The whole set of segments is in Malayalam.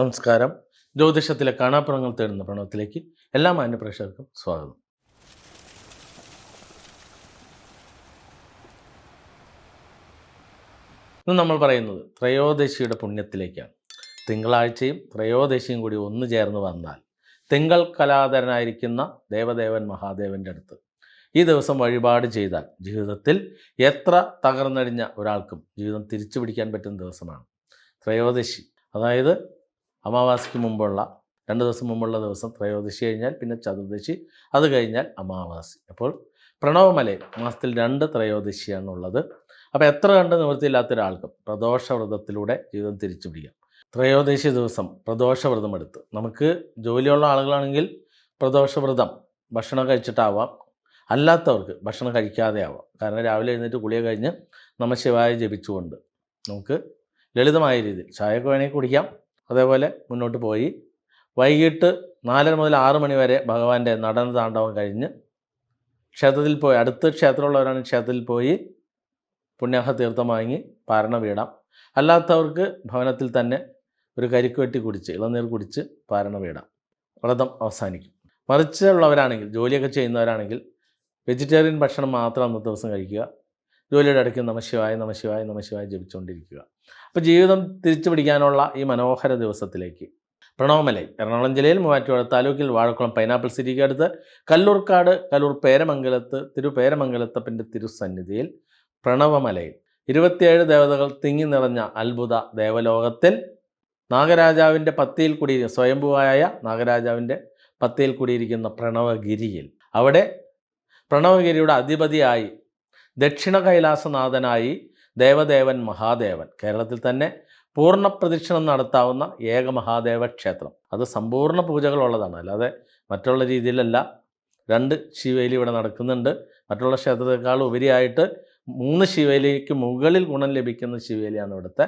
നമസ്കാരം. ജ്യോതിഷത്തിലെ കാണാപ്പുറങ്ങൾ തേടുന്ന പ്രണവത്തിലേക്ക് എല്ലാ മാന്യപ്രേക്ഷകർക്കും സ്വാഗതം. ഇന്ന് നമ്മൾ പറയുന്നത് ത്രയോദശിയുടെ പുണ്യത്തിലേക്കാണ്. തിങ്കളാഴ്ചയും ത്രയോദശിയും കൂടി ഒന്നു ചേർന്ന് വന്നാൽ തിങ്കൾ കലാധരനായിരിക്കുന്ന ദേവദേവൻ മഹാദേവന്റെ അടുത്ത് ഈ ദിവസം വഴിപാട് ചെയ്താൽ ജീവിതത്തിൽ എത്ര തകർന്നടിഞ്ഞ ഒരാൾക്കും ജീവിതം തിരിച്ചു പിടിക്കാൻ പറ്റുന്ന ദിവസമാണ് ത്രയോദശി. അതായത് അമാവാസിക്ക് മുമ്പുള്ള രണ്ട് ദിവസം മുമ്പുള്ള ദിവസം ത്രയോദശി കഴിഞ്ഞാൽ പിന്നെ ചതുർദശി അത് കഴിഞ്ഞാൽ അമാവാസി. അപ്പോൾ പ്രണവമലയിൽ മാസത്തിൽ രണ്ട് ത്രയോദശിയാണുള്ളത്. അപ്പോൾ എത്ര കണ്ട് നിവൃത്തിയില്ലാത്ത ഒരാൾക്കും പ്രദോഷവ്രതത്തിലൂടെ ജീവിതം തിരിച്ചു പിടിക്കാം ത്രയോദശി ദിവസം പ്രദോഷവ്രതം എടുത്ത്. നമുക്ക് ജോലിയുള്ള ആളുകളാണെങ്കിൽ പ്രദോഷവ്രതം ഭക്ഷണം കഴിച്ചിട്ടാവാം. അല്ലാത്തവർക്ക് ഭക്ഷണം കഴിക്കാതെ ആവാം. കാരണം രാവിലെ എഴുന്നേറ്റ് കുളിയെ കഴിഞ്ഞ് നമ്മൾ ശിവായ ജപിച്ചുകൊണ്ട് നമുക്ക് ലളിതമായ രീതിയിൽ ചായയൊക്കെ വേണമെങ്കിൽ കുടിക്കാം. അതേപോലെ മുന്നോട്ട് പോയി. വൈകിട്ട് നാലര മുതൽ ആറ് മണി വരെ ഭഗവാന്റെ നടന താണ്ഡവം കഴിഞ്ഞ് ക്ഷേത്രത്തിൽ പോയി അടുത്ത് ക്ഷേത്രമുള്ളവരാണ് ക്ഷേത്രത്തിൽ പോയി പുണ്യാഹ തീർത്ഥം വാങ്ങി പാരണ വീടാം അല്ലാത്തവർക്ക് ഭവനത്തിൽ തന്നെ ഒരു കരിക്ക് വെട്ടി കുടിച്ച് ഇളനീർ കുടിച്ച് പാരണ വീടാം വ്രതം അവസാനിക്കും. മറിച്ചുള്ളവരാണെങ്കിൽ ജോലിയൊക്കെ ചെയ്യുന്നവരാണെങ്കിൽ വെജിറ്റേറിയൻ ഭക്ഷണം മാത്രം അന്നത്തെ ദിവസം കഴിക്കുക. ജോലിയുടെ ഇടയ്ക്ക് നമശിവായ നമശിവായ നമശിവായ ജപിച്ചുകൊണ്ടിരിക്കുക അപ്പോൾ ജീവിതം തിരിച്ചു പിടിക്കാനുള്ള ഈ മനോഹര ദിവസത്തിലേക്ക്. പ്രണവമലൈ എറണാകുളം ജില്ലയിൽ മൂവാറ്റുപുഴ താലൂക്കിൽ വാഴക്കുളം പൈനാപ്പിൾ സിറ്റിക്ക് അടുത്ത് കല്ലൂർക്കാട് കല്ലൂർ പേരമംഗലത്ത് തിരുപേരമംഗലത്തപ്പന്റെ തിരുസന്നിധിയിൽ പ്രണവമലയിൽ. ഇരുപത്തിയേഴ് ദേവതകൾ തിങ്ങി നിറഞ്ഞ അത്ഭുത ദേവലോകത്തിൽ നാഗരാജാവിന്റെ പത്തിയിൽ കുടിയിരിക്കുന്ന സ്വയംഭുവായ നാഗരാജാവിന്റെ പത്തിയിൽ കുടിയിരിക്കുന്ന പ്രണവഗിരിയിൽ. അവിടെ പ്രണവഗിരിയുടെ അധിപതിയായി ദക്ഷിണ കൈലാസനാഥനായി ദേവദേവൻ മഹാദേവൻ. കേരളത്തിൽ തന്നെ പൂർണ പ്രദക്ഷിണം നടത്താവുന്ന ഏക മഹാദേവ ക്ഷേത്രം. അത് സമ്പൂർണ പൂജകളുള്ളതാണ്. അല്ലാതെ മറ്റുള്ള രീതിയിലല്ല. രണ്ട് ശിവേലി ഇവിടെ നടക്കുന്നുണ്ട്. മറ്റുള്ള ക്ഷേത്രത്തെക്കാൾ ഉപരിയായിട്ട് മൂന്ന് ശിവേലിക്ക് മുകളിൽ ഗുണം ലഭിക്കുന്ന ശിവേലിയാണ് ഇവിടുത്തെ.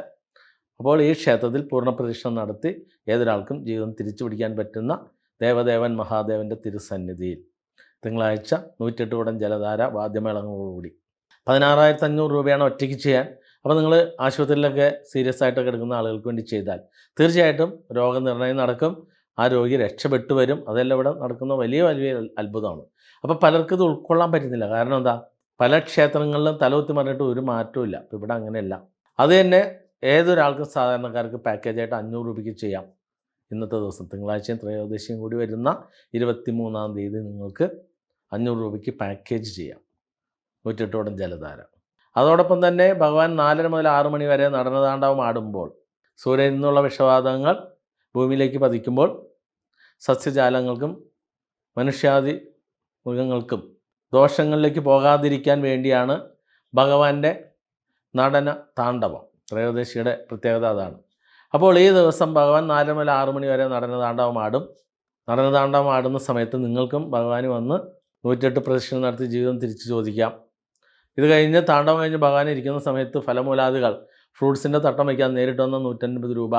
അപ്പോൾ ഈ ക്ഷേത്രത്തിൽ പൂർണ പ്രദക്ഷിണം നടത്തി ഏതൊരാൾക്കും ജീവിതം തിരിച്ചു പിടിക്കാൻ പറ്റുന്ന ദേവദേവൻ മഹാദേവന്റെ തിരുസന്നിധിയിൽ. തിങ്കളാഴ്ച നൂറ്റെട്ട് കുടം ജലധാര വാദ്യമേളങ്ങളോടുകൂടി പതിനാറായിരത്തി അഞ്ഞൂറ് രൂപയാണ് ഒറ്റയ്ക്ക് ചെയ്യാൻ. അപ്പോൾ നിങ്ങൾ ആശുപത്രിയിലൊക്കെ സീരിയസ് ആയിട്ടൊക്കെ എടുക്കുന്ന ആളുകൾക്ക് വേണ്ടി ചെയ്താൽ തീർച്ചയായിട്ടും രോഗനിർണയം നടക്കും. ആ രോഗി രക്ഷപ്പെട്ടു വരും. അതെല്ലാം ഇവിടെ നടക്കുന്ന വലിയ വലിയ അത്ഭുതമാണ്. അപ്പോൾ പലർക്കും ഇത് ഉൾക്കൊള്ളാൻ പറ്റുന്നില്ല. കാരണം എന്താ? പല ക്ഷേത്രങ്ങളിലും തലകുത്തി മറിഞ്ഞിട്ട് ഒരു മാറ്റവും ഇല്ല. അപ്പോൾ ഇവിടെ അങ്ങനെയല്ല. അത് തന്നെ ഏതൊരാൾക്കും സാധാരണക്കാർക്ക് പാക്കേജായിട്ട് അഞ്ഞൂറ് രൂപയ്ക്ക് ചെയ്യാം. ഇന്നത്തെ ദിവസം. തിങ്കളാഴ്ചയും ത്രയോദശിയും കൂടി വരുന്ന ഇരുപത്തി മൂന്നാം തീയതി നിങ്ങൾക്ക് അഞ്ഞൂറ് രൂപയ്ക്ക് പാക്കേജ് ചെയ്യാം. നൂറ്റെട്ടോടം ജലധാര. അതോടൊപ്പം തന്നെ ഭഗവാൻ നാലര മുതൽ ആറു മണി വരെ നടനതാണ്ഡവം ആടുമ്പോൾ സൂര്യനിൽ നിന്നുള്ള വിഷവാതകങ്ങൾ ഭൂമിയിലേക്ക് പതിക്കുമ്പോൾ സസ്യജാലങ്ങൾക്കും മനുഷ്യാദി മൃഗങ്ങൾക്കും ദോഷങ്ങളിലേക്ക് പോകാതിരിക്കാൻ വേണ്ടിയാണ് ഭഗവാന്റെ നടന താണ്ഡവം. ത്രയോദശിയുടെ പ്രത്യേകത അതാണ്. അപ്പോൾ ഈ ദിവസം ഭഗവാൻ നാല് മുതൽ ആറ് മണി വരെ നടന താണ്ഡവം ആടും. നടന താണ്ഡവം ആടുന്ന സമയത്ത് നിങ്ങൾക്കും ഭഗവാന് വന്ന് നൂറ്റെട്ട് പ്രദക്ഷിണം നടത്തി ജീവിതം തിരിച്ചു ചോദിക്കാം. ഇത് കഴിഞ്ഞ് താണ്ഡവം കഴിഞ്ഞ് ഭഗവാൻ ഇരിക്കുന്ന സമയത്ത് ഫലമൂലാദികൾ ഫ്രൂട്ട്സിന്റെ തട്ടം വയ്ക്കാൻ നേരിട്ട് വന്ന നൂറ്റൻപത് രൂപ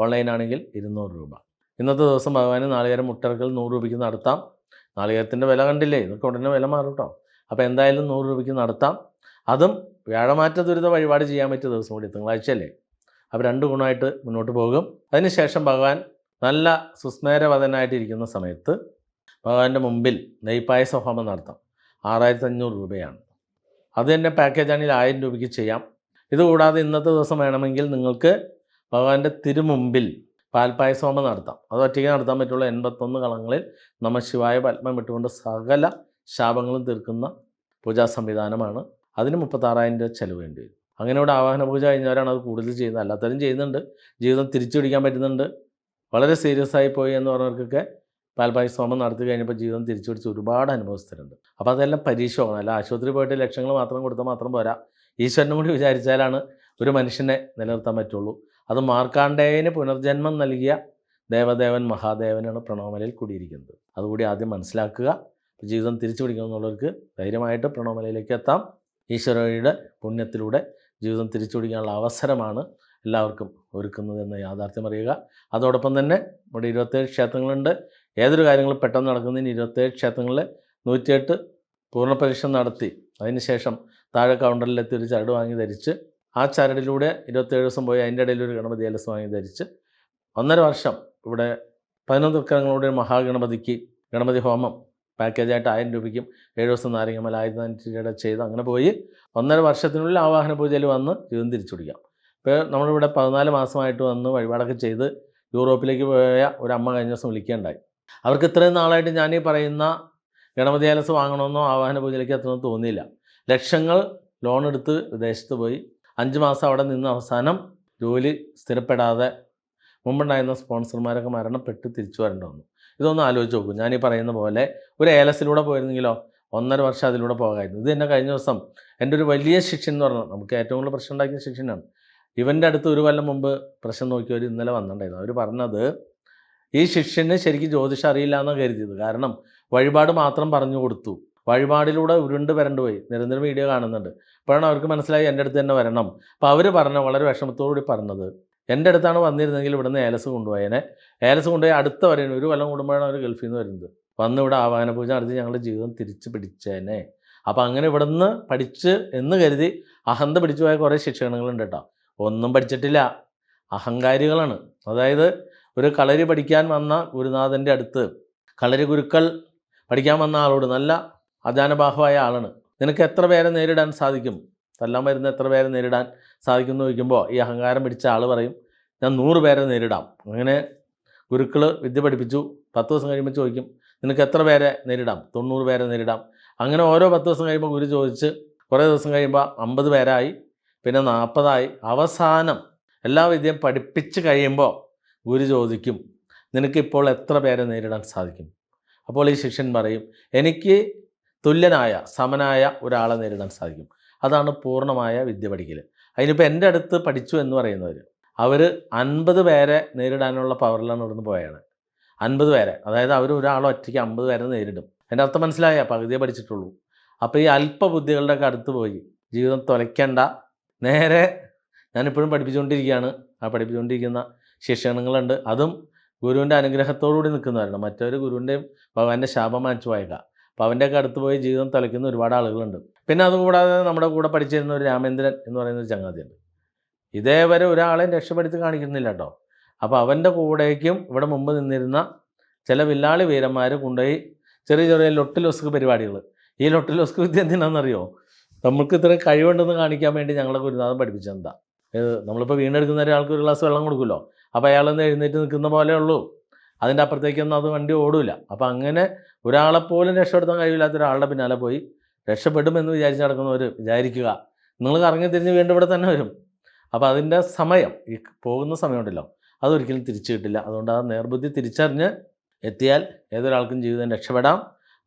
ഓൺലൈനാണെങ്കിൽ ഇരുന്നൂറ് രൂപ. ഇന്നത്തെ ദിവസം ഭഗവാന് നാളികേരം മുട്ടറക്കൽ നൂറ് രൂപയ്ക്ക് നടത്താം. നാളികേരത്തിന്റെ വില കണ്ടില്ലേ? ഇതൊക്കെ ഉടനെ വില മാറും കേട്ടോ. അപ്പോൾ എന്തായാലും നൂറ് രൂപയ്ക്ക് നടത്താം. അതും വ്യാഴമാറ്റ ദുരിത വഴിപാട് ചെയ്യാൻ പറ്റിയ ദിവസം കൂടി തിങ്കളാഴ്ചയല്ലേ? അപ്പോൾ രണ്ട് ഗുണമായിട്ട് മുന്നോട്ട് പോകും. അതിനുശേഷം ഭഗവാൻ നല്ല സുസ്മേരവതനായിട്ടിരിക്കുന്ന സമയത്ത് ഭഗവാന്റെ മുമ്പിൽ നെയ്പായസ ഹോമം നടത്താം. ആറായിരത്തി അഞ്ഞൂറ് രൂപയാണ്. അത് തന്നെ പാക്കേജ് ആണെങ്കിൽ ആയിരം രൂപയ്ക്ക് ചെയ്യാം. ഇതുകൂടാതെ ഇന്നത്തെ ദിവസം വേണമെങ്കിൽ നിങ്ങൾക്ക് ഭഗവാന്റെ തിരുമുമ്പിൽ പാൽപ്പായസോമ നടത്താം. അത് ഒറ്റയ്ക്ക് നടത്താൻ പറ്റുള്ള. എൺപത്തൊന്ന് കളങ്ങളിൽ നമ്മൾ ശിവായ പത്മം വിട്ടുകൊണ്ട് സകല ശാപങ്ങളും തീർക്കുന്ന പൂജാ സംവിധാനമാണ്. അതിന് മുപ്പത്താറായിരം രൂപ ചിലവ് വേണ്ടി വരും. അങ്ങനെ ഇവിടെ ആവാഹന പൂജ കഴിഞ്ഞവരാണ് അത് കൂടുതൽ ചെയ്യുന്നത്. അല്ലാത്തവരും ചെയ്യുന്നുണ്ട്. ജീവിതം തിരിച്ചു പിടിക്കാൻ പറ്റുന്നുണ്ട്. വളരെ സീരിയസ് ആയി പോയി എന്ന് പറഞ്ഞവർക്കൊക്കെ പാൽപ്പായസ ശ്രമം നടത്തി കഴിഞ്ഞപ്പോൾ ജീവിതം തിരിച്ചു പിടിച്ച് ഒരുപാട് അനുഭവസ്ഥരുണ്ട്. അപ്പോൾ അതെല്ലാം പരീക്ഷമാണ് അല്ല ആശുപത്രി പോയിട്ട് ലക്ഷങ്ങൾ മാത്രം കൊടുത്താൽ മാത്രം പോരാ. ഈശ്വരനും കൂടി വിചാരിച്ചാലാണ് ഒരു മനുഷ്യനെ നിലനിർത്താൻ പറ്റുള്ളൂ. അത് മാർക്കാണ്ഡേയന് പുനർജന്മം നൽകിയ ദേവദേവൻ മഹാദേവനാണ് പ്രണവമലയിൽ കൂടിയിരിക്കുന്നത്. അതുകൂടി ആദ്യം മനസ്സിലാക്കുക. ജീവിതം തിരിച്ചു പിടിക്കണമെന്നുള്ളവർക്ക് ധൈര്യമായിട്ട് പ്രണവമലയിലേക്ക് എത്താം. ഈശ്വരയുടെ പുണ്യത്തിലൂടെ ജീവിതം തിരിച്ചു പിടിക്കാനുള്ള അവസരമാണ് എല്ലാവർക്കും ഒരുക്കുന്നത് എന്ന യാഥാർത്ഥ്യം അറിയുക അതോടൊപ്പം തന്നെ ഇവിടെ ഇരുപത്തേഴ് ക്ഷേത്രങ്ങളുണ്ട്. ഏതൊരു കാര്യങ്ങളും പെട്ടെന്ന് നടക്കുന്നതിന് ഇരുപത്തേഴ് ക്ഷേത്രങ്ങളിൽ നൂറ്റിയെട്ട് പൂർണ പരീക്ഷ നടത്തി അതിനുശേഷം താഴെ കൗണ്ടറിലെത്തി ഒരു ചരട് വാങ്ങി ധരിച്ച് ആ ചരടിലൂടെ ഇരുപത്തേഴ് ദിവസം പോയി അതിന്റെ ഇടയിൽ ഒരു ഗണപതി ഏലസ് വാങ്ങി ധരിച്ച് ഒന്നര വർഷം ഇവിടെ പതിനൊന്ന് ദുഃഖങ്ങളുടെ മഹാഗണപതിക്ക് ഗണപതി ഹോമം പാക്കേജായിട്ട് ആയിരം രൂപയ്ക്കും ഏഴ് ദിവസം നാരങ്ങമല ആയിരത്തി നാനൂറ്റി രൂപയുടെ ചെയ്ത് അങ്ങനെ പോയി ഒന്നര വർഷത്തിനുള്ളിൽ ആവാഹന പൂജയിൽ വന്ന് ജീവിതം തിരിച്ചു പിടിക്കാം ഇപ്പോൾ നമ്മളിവിടെ പതിനാല് മാസമായിട്ട് വന്ന് വഴിപാടൊക്കെ ചെയ്ത് യൂറോപ്പിലേക്ക് പോയ ഒരു അമ്മ കഴിഞ്ഞ ദിവസം വിളിക്കുകയുണ്ടായി. അവർക്ക് ഇത്രയും നാളായിട്ട് ഞാൻ ഈ പറയുന്ന ഗണപതി ആലസ് വാങ്ങണമെന്നോ ആവാഹന പൂജയിലേക്ക് എത്തണമെന്നോ തോന്നിയില്ല. ലക്ഷങ്ങൾ ലോൺ എടുത്ത് വിദേശത്ത് പോയി അഞ്ച് മാസം അവിടെ നിന്ന് അവസാനം ജോലി സ്ഥിരപ്പെടാതെ മുമ്പുണ്ടായിരുന്ന സ്പോൺസർമാരൊക്കെ മരണപ്പെട്ട് തിരിച്ചു വരേണ്ടി വന്നു. ഇതൊന്ന് ആലോചിച്ച് നോക്കും. ഞാനീ പറയുന്ന പോലെ ഒരു ഏലസിലൂടെ പോയിരുന്നെങ്കിലോ ഒന്നര വർഷം അതിലൂടെ പോകാമായിരുന്നു. ഇത് തന്നെ കഴിഞ്ഞ ദിവസം എന്റെ ഒരു വലിയ ശിക്ഷൻ എന്ന് പറഞ്ഞാൽ നമുക്ക് ഏറ്റവും കൂടുതൽ പ്രശ്നം ഉണ്ടാക്കിയ ശിക്ഷനാണ്. ഇവന്റെ അടുത്ത് ഒരു കൊല്ലം മുമ്പ് പ്രശ്നം നോക്കിയവർ ഇന്നലെ വന്നിട്ടുണ്ടായിരുന്നു. അവർ പറഞ്ഞത് ഈ ശിഷ്യന് ശരിക്കും ജ്യോതിഷം അറിയില്ല എന്നാണ് കരുതിയത്. കാരണം വഴിപാട് മാത്രം പറഞ്ഞു കൊടുത്തു. വഴിപാടിലൂടെ ഉരുണ്ട് വരണ്ടുപോയി നിരന്തരം വീഡിയോ കാണുന്നുണ്ട്. അപ്പോഴാണ് അവർക്ക് മനസ്സിലായി എന്റെ അടുത്ത് തന്നെ വരണം. അപ്പോൾ അവർ പറഞ്ഞ വളരെ വിഷമത്തോടുകൂടി പറഞ്ഞത്. എന്റെ അടുത്താണ് വന്നിരുന്നെങ്കിൽ ഇവിടുന്ന് ഏലസ് കൊണ്ടുപോയേനെ. ഏലസ് കൊണ്ടുപോയി അടുത്ത വരെയാണ്. ഒരു കൊല്ലം കൂടുമ്പോഴാണ് അവർ ഗൾഫിൽ നിന്ന് വരുന്നത്. വന്ന് ഇവിടെ ആവാഹന പൂജ നടത്തി ഞങ്ങളുടെ ജീവിതം തിരിച്ച് പിടിച്ചേനെ. അപ്പോൾ അങ്ങനെ ഇവിടുന്ന് പഠിച്ച് എന്ന് കരുതി അഹന്ത പിടിച്ചു പോയ കുറേ ശിക്ഷണങ്ങളുണ്ട് കേട്ടോ. ഒന്നും പഠിച്ചിട്ടില്ല. അഹങ്കാരികളാണ്. അതായത് ഒരു കളരി പഠിക്കാൻ വന്ന ഗുരുനാഥന്റെ അടുത്ത് കളരി ഗുരുക്കൾ പഠിക്കാൻ വന്ന ആളോട് നല്ല അജാനബാഹുവായ ആളാണ്. നിനക്ക് എത്ര പേരെ നേരിടാൻ സാധിക്കും? തല്ലാൻ വരുന്ന എത്ര പേരെ നേരിടാൻ സാധിക്കും എന്ന് ചോദിക്കുമ്പോൾ ഈ അഹങ്കാരം പിടിച്ച ആൾ പറയും ഞാൻ നൂറ് പേരെ നേരിടാം. അങ്ങനെ ഗുരുക്കൾ വിദ്യ പഠിപ്പിച്ചു. പത്ത് ദിവസം കഴിയുമ്പോൾ ചോദിക്കും നിനക്ക് എത്ര പേരെ നേരിടാം? തൊണ്ണൂറ് പേരെ നേരിടാം. അങ്ങനെ ഓരോ പത്ത് ദിവസം കഴിയുമ്പോൾ ഗുരു ചോദിച്ച് കുറേ ദിവസം കഴിയുമ്പോൾ അമ്പത് പേരായി പിന്നെ നാൽപ്പതായി അവസാനം എല്ലാ വിദ്യയും പഠിപ്പിച്ച് കഴിയുമ്പോൾ ഗുരു ചോദിക്കും നിനക്കിപ്പോൾ എത്ര പേരെ നേരിടാൻ സാധിക്കും? അപ്പോൾ ഈ ശിഷ്യൻ പറയും എനിക്ക് തുല്യനായ സമനായ ഒരാളെ നേരിടാൻ സാധിക്കും. അതാണ് പൂർണമായ വിദ്യ പഠിക്കൽ അതിനിപ്പോൾ എന്റെ അടുത്ത് പഠിച്ചു എന്ന് പറയുന്നവർ അവർ അൻപത് പേരെ നേരിടാനുള്ള പവറിലാണ് ഇവിടുന്ന് പോയാണ് അൻപത് പേരെ അതായത് അവർ ഒരാൾ ഒറ്റയ്ക്ക് അമ്പത് പേരെ നേരിടും. എന്റെ അർത്ഥം മനസ്സിലായ? പകുതിയെ പഠിച്ചിട്ടുള്ളൂ. അപ്പോൾ ഈ അല്പബുദ്ധികളുടെ ഒക്കെ അടുത്ത് പോയി ജീവിതം തുലയ്ക്കേണ്ട. നേരെ ഞാനിപ്പോഴും പഠിപ്പിച്ചുകൊണ്ടിരിക്കുകയാണ്. ആ പഠിപ്പിച്ചുകൊണ്ടിരിക്കുന്ന ശിക്ഷണങ്ങളുണ്ട് അതും ഗുരുവിന്റെ അനുഗ്രഹത്തോടുകൂടി നിൽക്കുന്നവരാണ്. മറ്റൊരു ഗുരുവിന്റെയും ഭഗവാന്റെ ശാപം വാങ്ങിച്ചു വായിക്കുക അപ്പോൾ അവന്റെയൊക്കെ അടുത്ത് പോയി ജീവിതം തളിക്കുന്ന ഒരുപാട് ആളുകളുണ്ട്. പിന്നെ അതുകൂടാതെ നമ്മുടെ കൂടെ പഠിച്ചിരുന്ന ഒരു രാമേന്ദ്രൻ എന്ന് പറയുന്ന ഒരു ചങ്ങാതിയുണ്ട്. ഇതേവരെ ഒരാളെയും രക്ഷപ്പെടുത്തി കാണിക്കുന്നില്ല കേട്ടോ. അപ്പോൾ അവന്റെ കൂടേക്കും ഇവിടെ മുമ്പ് നിന്നിരുന്ന ചില വില്ലാളി വീരന്മാർ കൊണ്ടുപോയി ചെറിയ ചെറിയ ലൊട്ടിലൊസ്ക് പരിപാടികൾ ഈ ലൊട്ടിലൊസ്ക് വിദ്യ എന്തിനാണെന്നറിയോ നമുക്ക് ഇത്ര കഴിവുണ്ടെന്ന് കാണിക്കാൻ വേണ്ടി ഞങ്ങളെ ഗുരുനാഥൻ പഠിപ്പിച്ചെന്താ നമ്മളിപ്പോൾ വീണെടുക്കുന്ന ഒരാൾക്ക് ഒരു ഗ്ലാസ് വെള്ളം കൊടുക്കുമല്ലോ. അപ്പോൾ അയാളൊന്ന് എഴുന്നേറ്റ് നിൽക്കുന്ന പോലെ ഉള്ളൂ. അതിന്റെ അപ്പുറത്തേക്കൊന്നും അത് വണ്ടി ഓടില്ല അപ്പോൾ അങ്ങനെ ഒരാളെപ്പോലും രക്ഷപ്പെടുത്താൻ കഴിയില്ലാത്ത ഒരാളുടെ പിന്നാലെ പോയി രക്ഷപ്പെടുമെന്ന് വിചാരിച്ച് നടക്കുന്നവർ വിചാരിക്കുക. നിങ്ങൾ കറങ്ങി തിരിഞ്ഞ് വീണ്ടും ഇവിടെ തന്നെ വരും. അപ്പോൾ അതിന്റെ സമയം ഈ പോകുന്ന സമയമുണ്ടല്ലോ അതൊരിക്കലും തിരിച്ചു കിട്ടില്ല. അതുകൊണ്ട് ആ നേർബുദ്ധി തിരിച്ചറിഞ്ഞ് എത്തിയാൽ ഏതൊരാൾക്കും ജീവിതം രക്ഷപ്പെടാം.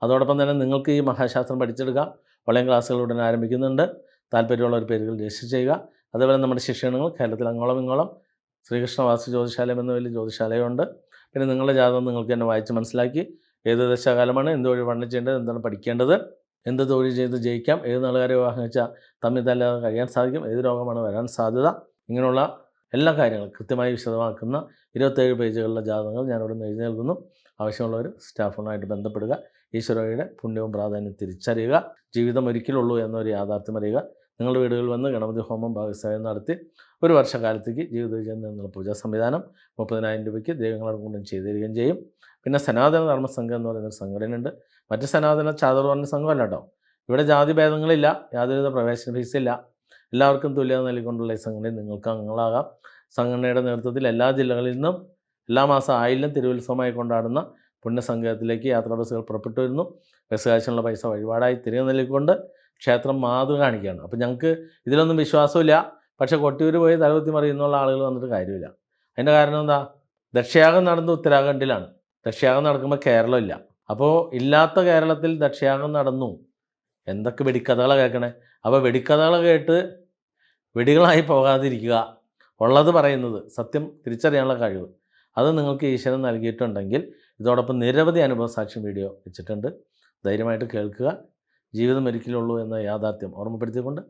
അതോടൊപ്പം തന്നെ നിങ്ങൾക്ക് ഈ മഹാശാസ്ത്രം പഠിച്ചെടുക്കാം ഓൺലൈൻ ക്ലാസ്സുകൾ ഉടൻ ആരംഭിക്കുന്നുണ്ട്. താല്പര്യമുള്ള ഒരു പേരുകൾ രജിസ്റ്റർ ചെയ്യുക. അതേപോലെ നമ്മുടെ ശിക്ഷണങ്ങൾ കേരളത്തിൽ അങ്ങോളം ഇങ്ങോളം ശ്രീകൃഷ്ണവാസി ജ്യോതിശാലയം എന്ന വലിയ ജ്യോതിശാലയുണ്ട്. പിന്നെ നിങ്ങളുടെ ജാതകം നിങ്ങൾക്ക് തന്നെ വായിച്ച് മനസ്സിലാക്കി ഏത് ദശാകാലമാണ് എന്ത് വഴി പഠനം ചെയ്യേണ്ടത് എന്താണ് പഠിക്കേണ്ടത് എന്ത് തൊഴിൽ ചെയ്ത് ജയിക്കാം ഏത് നാളുകാരെ വിവാഹം വെച്ചാൽ തമ്മിൽ തല്ലാതെ കഴിയാൻ സാധിക്കും ഏത് രോഗമാണ് വരാൻ സാധ്യത ഇങ്ങനെയുള്ള എല്ലാ കാര്യങ്ങളും കൃത്യമായി വിശദമാക്കുന്ന ഇരുപത്തേഴ് പേജുകളിലെ ജാതകങ്ങൾ ഞാനിവിടെ നിന്ന് എഴുതി നൽകുന്നു. ആവശ്യമുള്ളവർ സ്റ്റാഫുമായിട്ട് ബന്ധപ്പെടുക ഈശ്വരയുടെ പുണ്യവും പ്രാധാന്യം തിരിച്ചറിയുക ജീവിതം ഒരിക്കലുള്ളൂ എന്നൊരു യാഥാർത്ഥ്യം അറിയുക നിങ്ങളുടെ വീടുകളിൽ വന്ന് ഗണപതി ഹോമം ഭാഗസ്ഥായം നടത്തി ഒരു വർഷക്കാലത്തേക്ക് ജീവിത വിജയം എന്നുള്ള പൂജാ സംവിധാനം മുപ്പതിനായിരം രൂപയ്ക്ക് ദൈവങ്ങളോട് ചെയ്തു തരികയും ചെയ്യും. പിന്നെ സനാതന ധർമ്മ സംഘം എന്ന് പറയുന്ന ഒരു സംഘടനയുണ്ട്. മറ്റ് സനാതന ചാതുർവർണ സംഘമല്ല കേട്ടോ. ഇവിടെ ജാതി ഭേദങ്ങളില്ല യാതൊരുവിധ പ്രവേശന ഇല്ല. എല്ലാവർക്കും തുല്യത നൽകിക്കൊണ്ടുള്ള ഈ സംഘടനയിൽ നിങ്ങൾക്ക് അംഗങ്ങളാകാം. സംഘടനയുടെ നേതൃത്വത്തിൽ എല്ലാ ജില്ലകളിൽ നിന്നും എല്ലാ മാസം ആയിരം തിരുവുത്സവമായി കൊണ്ടാടുന്ന പുണ്യസംഘത്തിലേക്ക് യാത്രാ ബസ്സുകൾ പുറപ്പെട്ടു വരുന്നു ബസ് കാശിനുള്ള പൈസ വഴിപാടായി തിരികെ നൽകിക്കൊണ്ട് ക്ഷേത്രം മാതൃ കാണിക്കുകയാണ്. അപ്പം ഞങ്ങൾക്ക് ഇതിലൊന്നും വിശ്വാസമില്ല പക്ഷേ കൊട്ടിയൂർ പോയി തലകുത്തി മറിയുന്നുള്ള ആളുകൾ വന്നിട്ട് കാര്യമില്ല. അതിന്റെ കാരണം എന്താ? ദക്ഷയാഗം നടന്നത് ഉത്തരാഖണ്ഡിലാണ്. ദക്ഷയാഗം നടക്കുമ്പോൾ കേരളമില്ല. അപ്പോൾ ഇല്ലാത്ത കേരളത്തിൽ ദക്ഷയാഗം നടന്നു. എന്തൊക്കെ വെടിക്കഥകളാണ് കേൾക്കണേ? അപ്പോൾ വെടിക്കഥകൾ കേട്ട് വെടികളായി പോകാതിരിക്കുക. ഉള്ളത് പറയുന്നത് സത്യം തിരിച്ചറിയാനുള്ള കഴിവ്. അത് നിങ്ങൾക്ക് ഈശ്വരൻ നൽകിയിട്ടുണ്ടെങ്കിൽ ഇതോടൊപ്പം നിരവധി അനുഭവ സാക്ഷ്യം വീഡിയോ വെച്ചിട്ടുണ്ട്. ധൈര്യമായിട്ട് കേൾക്കുക. ജീവിതം ഒരിക്കലുള്ളൂ എന്ന യാഥാർത്ഥ്യം ഓർമ്മപ്പെടുത്തിക്കൊണ്ട്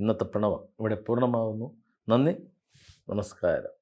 ഇന്നത്തെ പ്രണവം ഇവിടെ പൂർണമാകുന്നു നന്ദി. നമസ്കാരം.